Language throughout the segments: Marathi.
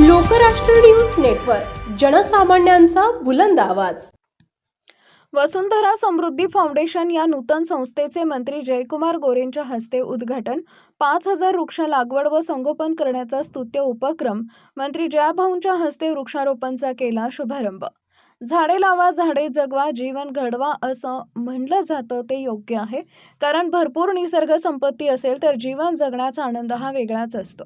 लोकराष्ट्र न्यूज नेटवर्क जनसामान्यांचा बुलंद आवाज. वसुंधरा समृद्धी फाउंडेशन या नूतन संस्थेचे मंत्री जयकुमार गोरेंच्या हस्ते उद्घाटन पाच हजार वृक्ष लागवड व संगोपन करण्याचा स्तुत्य उपक्रम मंत्री जयाभाऊंच्या हस्ते वृक्षारोपणचा केला शुभारंभ. झाडे लावा झाडे जगवा जीवन घडवा असं म्हणलं जातं ते योग्य आहे. कारण भरपूर निसर्ग संपत्ती असेल तर जीवन जगण्याचा आनंद हा वेगळाच असतो.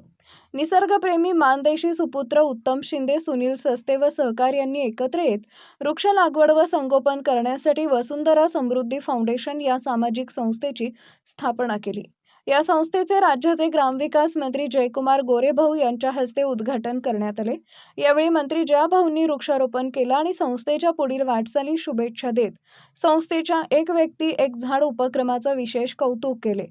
निसर्गप्रेमी मानदेशी सुपुत्र उत्तम शिंदे सुनील सस्ते व सहकार्यांनी एकत्र येत वृक्ष लागवड व संगोपन करण्यासाठी वसुंधरा समृद्धी फाउंडेशन या सामाजिक संस्थेची स्थापना केली. या संस्थेचे राज्याचे ग्रामविकास मंत्री जयकुमार गोरेभाऊ यांच्या हस्ते उद्घाटन करण्यात आले. यावेळी मंत्री जयाभाऊंनी वृक्षारोपण केलं आणि संस्थेच्या पुढील वाटचाली शुभेच्छा देत संस्थेच्या एक व्यक्ती एक झाड उपक्रमाचं विशेष कौतुक केले.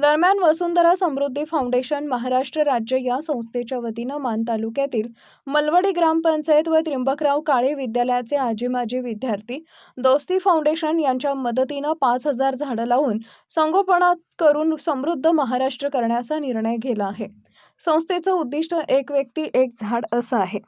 दरम्यान वसुंधरा समृद्धी फाउंडेशन महाराष्ट्र राज्य या संस्थेच्या वतीनं मान तालुक्यातील मलवडी ग्रामपंचायत व त्र्यंबकराव काळे विद्यालयाचे आजी माजी विद्यार्थी दोस्ती फाउंडेशन यांच्या मदतीनं पाच हजार झाडं लावून संगोपनात करून समृद्ध महाराष्ट्र करण्याचा निर्णय घेला आहे. संस्थेचं उद्दिष्ट एक व्यक्ती एक झाड असं आहे.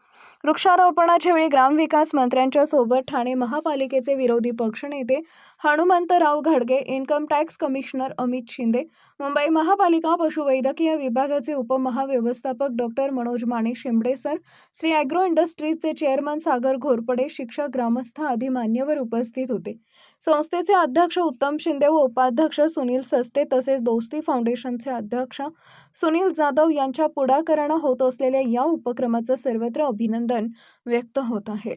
वृक्षारोपणाच्या वेळी ग्रामविकास मंत्र्यांच्या सोबत ठाणे महापालिकेचे विरोधी पक्षनेते हनुमंतराव घाडगे income tax commissioner Amit Shinde Mumbai महापालिका पशुवैद्यकीय विभागाचे उपमहाव्यवस्थापक doctor Manoj Mane Shimbade sir Shri agro इंडस्ट्रीजचे chairman Sagar Ghorpade शिक्षक ग्रामस्थ आदी मान्यवर उपस्थित होते. संस्थेचे अध्यक्ष उत्तम शिंदे व उपाध्यक्ष सुनील सस्ते तसेच दोस्ती फाउंडेशनचे अध्यक्ष सुनील जाधव यांच्या पुढाकारानं होत असलेल्या या उपक्रमाचं सर्वत्र अभिनंदन व्यक्त होत आहे.